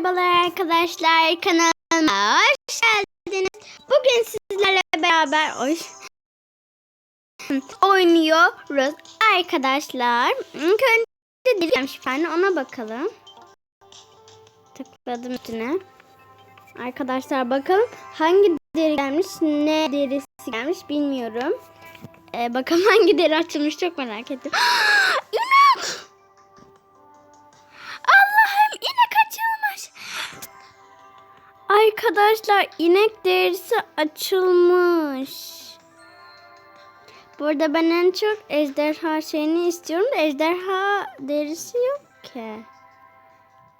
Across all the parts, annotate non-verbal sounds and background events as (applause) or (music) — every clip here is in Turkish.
Merhabalar arkadaşlar kanalıma hoş geldiniz. Bugün sizlerle beraber oy oynuyoruz arkadaşlar. İlk önce gelmiş ben ona bakalım. Tıkladım üstüne. Arkadaşlar bakalım hangi deri gelmiş ne derisi gelmiş bilmiyorum. Ee, bakalım (laughs) hangi deri açılmış çok merak ettim. (gasps) Arkadaşlar inek derisi açılmış. Burada ben en çok ejderha şeyini istiyorum da ejderha derisi yok ki.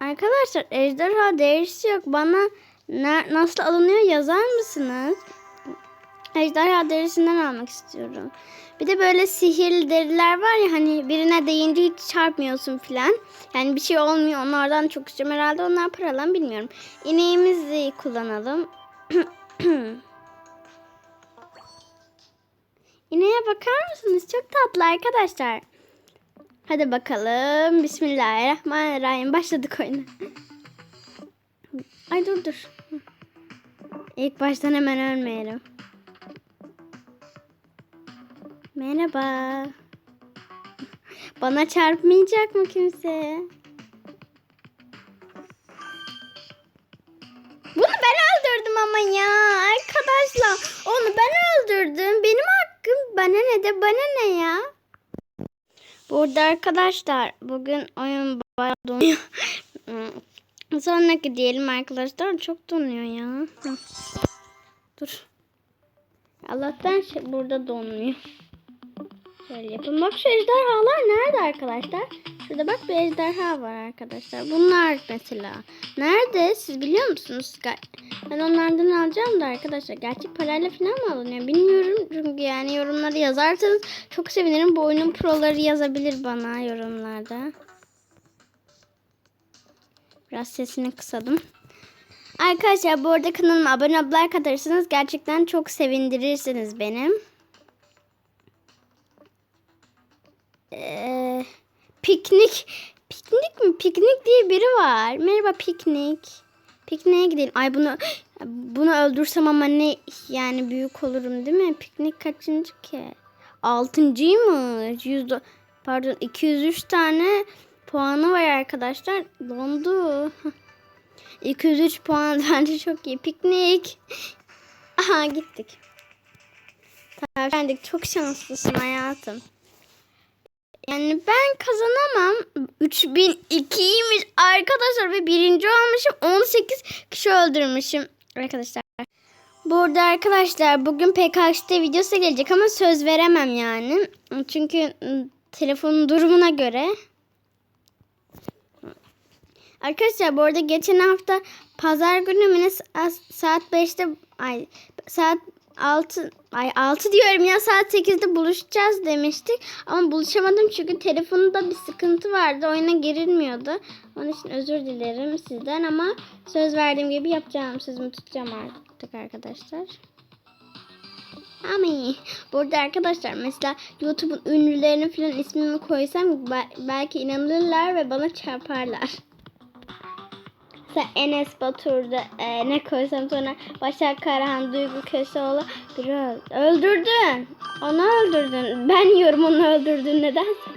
Arkadaşlar ejderha derisi yok. Bana ne, nasıl alınıyor yazar mısınız? Ejderha derisinden almak istiyorum. Bir de böyle sihirli deriler var ya hani birine değince hiç çarpmıyorsun filan. Yani bir şey olmuyor onlardan çok istiyorum. Herhalde onlar paralan bilmiyorum. İneğimizi kullanalım. (clears throat) İneğe bakar mısınız? Çok tatlı arkadaşlar. Hadi bakalım. Bismillahirrahmanirrahim. Başladık oyuna. Ay dur dur. İlk baştan hemen ölmeyelim. Merhaba. Bana çarpmayacak mı kimse? Bunu ben öldürdüm ama ya arkadaşlar. Onu ben öldürdüm. Benim hakkım. Bana ne de bana ne ya? Burada arkadaşlar bugün oyun bayağı donuyor. (laughs) Sonraki diyelim arkadaşlar çok donuyor ya. Dur. Allah'tan şey burada donmuyor. Şöyle yapın. Bak şu ejderhalar nerede arkadaşlar? Şurada bak bir ejderha var arkadaşlar. Bunlar mesela. Nerede? Siz biliyor musunuz? Ben onlardan alacağım da arkadaşlar. Gerçek parayla falan mı alınıyor? Bilmiyorum. Çünkü yani yorumları yazarsanız çok sevinirim. Bu oyunun proları yazabilir bana yorumlarda. Biraz sesini kısadım. Arkadaşlar bu arada kanalıma abone olup like atarsanız gerçekten çok sevindirirsiniz benim. Piknik. Piknik mi? Piknik diye biri var. Merhaba piknik. Pikniğe gidelim. Ay bunu bunu öldürsem ama ne yani büyük olurum değil mi? Piknik kaçıncı ki? Altıncıymış. Yüzde pardon 203 tane puanı var arkadaşlar. Dondu. (laughs) 203 puan (laughs) bence çok iyi. Piknik. Aha gittik. Tavşandık. Çok şanslısın hayatım. Yani ben kazanamam. 3002'ymiş arkadaşlar ve birinci olmuşum. 18 kişi öldürmüşüm arkadaşlar. Burada arkadaşlar bugün PKX'de videosu gelecek ama söz veremem yani. Çünkü telefonun durumuna göre. Arkadaşlar bu arada geçen hafta pazar günü saat 5'te ay saat 6 ay 6 diyorum ya saat 8'de buluşacağız demiştik. Ama buluşamadım çünkü telefonda bir sıkıntı vardı. Oyuna girilmiyordu. Onun için özür dilerim sizden ama söz verdiğim gibi yapacağım. Sözümü tutacağım artık arkadaşlar. Ama iyi. Burada arkadaşlar mesela YouTube'un ünlülerinin falan ismini koysam belki inanırlar ve bana çarparlar. Mesela Enes Batur'da e, ne koysam sonra Başak Karahan, Duygu Köseoğlu öldü. Öldürdün. Onu öldürdün. Ben yiyorum onu öldürdün nedense.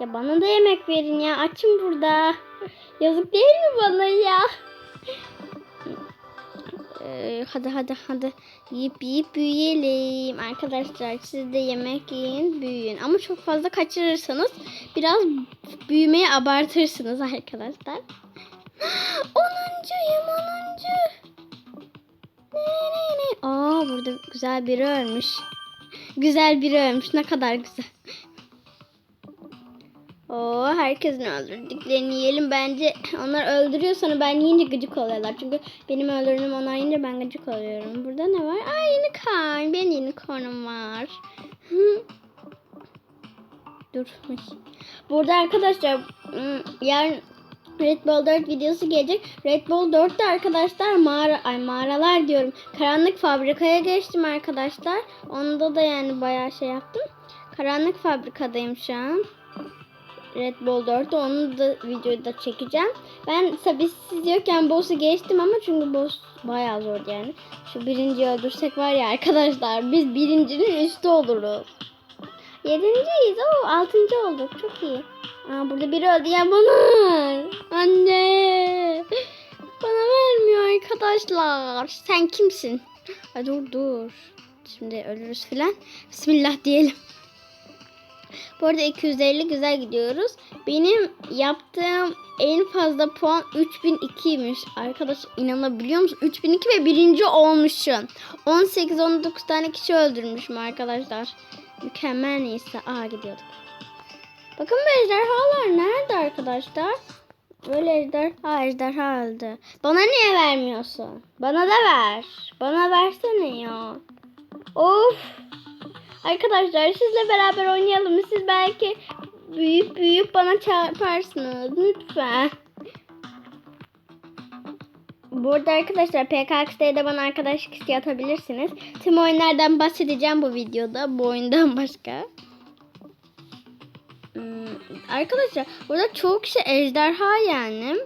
Ya bana da yemek verin ya. Açım burada. Yazık değil mi bana ya? Ee, hadi hadi hadi. Yiyip yiyip büyüyelim. Arkadaşlar siz de yemek yiyin büyüyün. Ama çok fazla kaçırırsanız biraz büyümeye abartırsınız arkadaşlar. (gasps) Onuncuyum onuncu. Ne ne ne? Aa burada güzel biri ölmüş. Güzel biri ölmüş. Ne kadar güzel Oo, herkesin öldürdüklerini yiyelim. Bence onlar öldürüyor sonra ben yiyince gıcık oluyorlar. Çünkü benim öldürdüğüm onlar yiyince ben gıcık oluyorum. Burada ne var? Ay unicorn. Benim unicornum var. Dur. Burada arkadaşlar yarın Red Bull 4 videosu gelecek. Red Bull 4'te arkadaşlar mağara ay mağaralar diyorum. Karanlık fabrikaya geçtim arkadaşlar. Onda da yani bayağı şey yaptım. Karanlık fabrikadayım şu an. Red Bull 4'te onu da videoyu da çekeceğim. Ben tabii siz yokken boss'u geçtim ama çünkü boss bayağı zor yani. Şu birinciyi öldürsek var ya arkadaşlar biz birincinin üstü oluruz. Yedinciyiz. o altıncı olduk. Çok iyi. Aa, burada biri öldü ya bana. Anne. Bana vermiyor arkadaşlar. Sen kimsin? Ay dur dur. Şimdi ölürüz filan. Bismillah diyelim. Bu arada 250 güzel gidiyoruz. Benim yaptığım en fazla puan 3002'ymiş. Arkadaş inanabiliyor musun? 3002 ve birinci olmuşum. 18-19 tane kişi öldürmüşüm arkadaşlar. Mükemmel neyse. Aa gidiyorduk. Bakın bu ejderhalar nerede arkadaşlar? Böyle ejderha ejderha öldü. Bana niye vermiyorsun? Bana da ver. Bana versene ya. Of. Arkadaşlar sizle beraber oynayalım. Siz belki büyüyüp büyüyüp bana çarparsınız. Lütfen. Burada arkadaşlar PKX'de de bana arkadaşlık isteği atabilirsiniz. Tüm oyunlardan bahsedeceğim bu videoda. Bu oyundan (laughs) başka. Hmm, arkadaşlar burada çok kişi ejderha yani.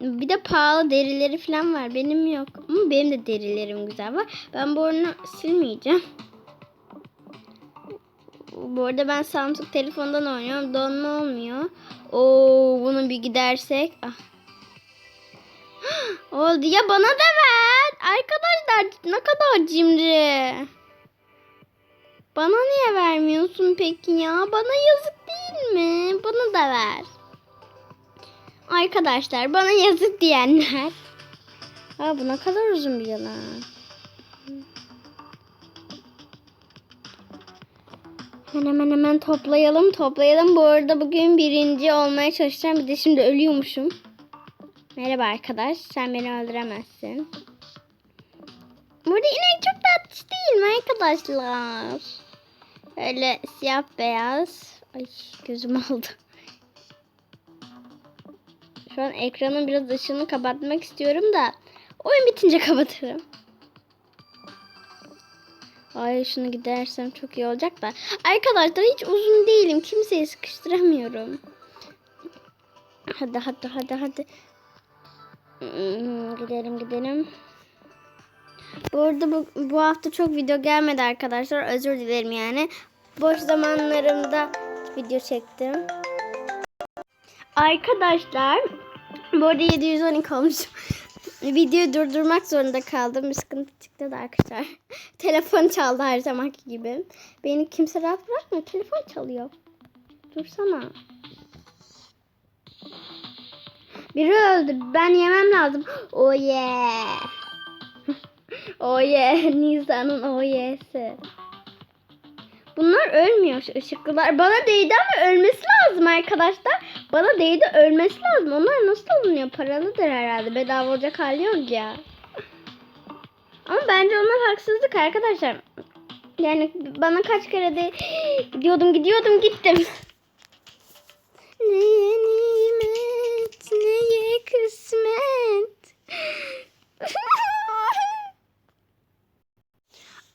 Bir de pahalı derileri falan var. Benim yok. Ama benim de derilerim güzel var. Ben bu oyunu silmeyeceğim. Bu arada ben Samsung telefondan oynuyorum. Donma olmuyor. Oo bunu bir gidersek. Ah. (gasps) Oldu ya bana da ver. Arkadaşlar ne kadar cimri. Bana niye vermiyorsun peki ya? Bana yazık değil mi? Bana da ver. Arkadaşlar bana yazık diyenler. Aa bu ne kadar uzun bir yılan. Hemen hemen toplayalım toplayalım. Bu arada bugün birinci olmaya çalışacağım. Bir de şimdi ölüyormuşum. Merhaba arkadaş. Sen beni öldüremezsin. Burada inek çok tatlış değil mi arkadaşlar? Öyle siyah beyaz. Ay gözüm aldı. Şu an ekranın biraz ışığını kapatmak istiyorum da oyun bitince kapatırım. Ay şunu gidersem çok iyi olacak da. Arkadaşlar hiç uzun değilim. Kimseyi sıkıştıramıyorum. Hadi hadi hadi hadi. Hmm, gidelim gidelim. Bu arada bu, bu hafta çok video gelmedi arkadaşlar. Özür dilerim yani. Boş zamanlarımda video çektim. Arkadaşlar bu arada 712 olmuşum. Videoyu durdurmak zorunda kaldım. Bir sıkıntı çıktı da arkadaşlar. (laughs) Telefon çaldı her zamanki gibi. Beni kimse rahat bırakmıyor. Telefon çalıyor. Dursana. Biri öldü. Ben yemem lazım. Oh yeah. (laughs) oh yeah. Nisan'ın oh yeah'si. Bunlar ölmüyor ışıklılar. Bana değdi ama ölmesi lazım arkadaşlar. Bana değdi ölmesi lazım. Onlar nasıl alınıyor? Paralıdır herhalde. Bedava olacak hali yok ya. Ama bence onlar haksızlık arkadaşlar. Yani bana kaç kere de (gasps) gidiyordum gidiyordum gittim. Neye nimet, neye kısmet. (laughs)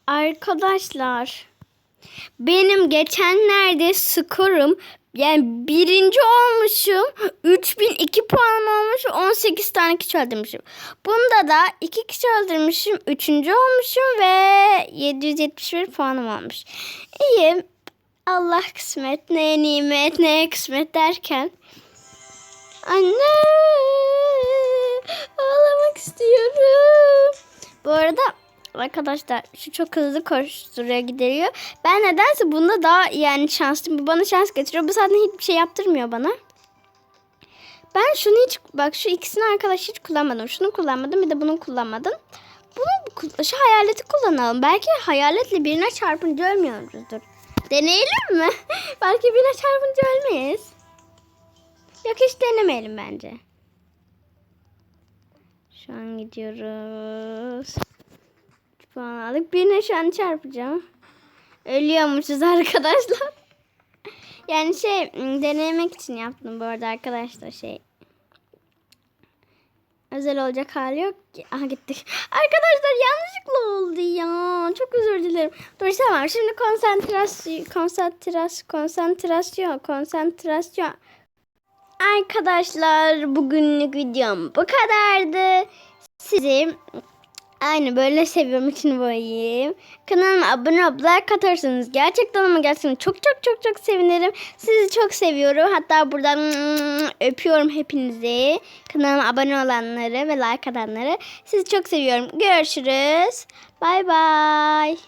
Arkadaşlar benim geçenlerde skorum yani birinci olmuşum. 3002 puanım olmuş. 18 tane kişi öldürmüşüm. Bunda da 2 kişi öldürmüşüm. Üçüncü olmuşum ve 771 puanım olmuş. İyi. Allah kısmet. Neye nimet, neye kısmet derken. Anne. Ağlamak istiyorum. Bu arada Arkadaşlar şu çok hızlı koşturuyor gideriyor. Ben nedense bunda daha yani şanslıyım. Bu bana şans getiriyor. Bu zaten hiçbir şey yaptırmıyor bana. Ben şunu hiç bak şu ikisini arkadaş hiç kullanmadım. Şunu kullanmadım bir de bunu kullanmadım. Bunu şu hayaleti kullanalım. Belki hayaletle birine çarpınca ölmüyoruzdur. Deneyelim mi? (laughs) Belki birine çarpınca ölmeyiz. Yok hiç denemeyelim bence. Şu an gidiyoruz puan aldık. Birine şu an çarpacağım. Ölüyormuşuz (laughs) arkadaşlar. Yani şey denemek için yaptım bu arada arkadaşlar şey. özel olacak hali yok ki. Aha gittik. (laughs) Arkadaşlar yanlışlıkla oldu ya. Çok özür dilerim. Dur tamam şimdi konsantrasyon, konsantrasyon, konsantrasyon, konsantrasyon. Arkadaşlar bugünlük videom bu kadardı. Sizi aynı böyle seviyorum için boyayım. Kanalıma abone olup like atarsanız gerçekten ama gerçekten çok çok çok çok sevinirim. Sizi çok seviyorum. Hatta buradan (clears throat) öpüyorum hepinizi. Kanalıma abone olanları ve like atanları. Sizi çok seviyorum. Görüşürüz. Bay bay.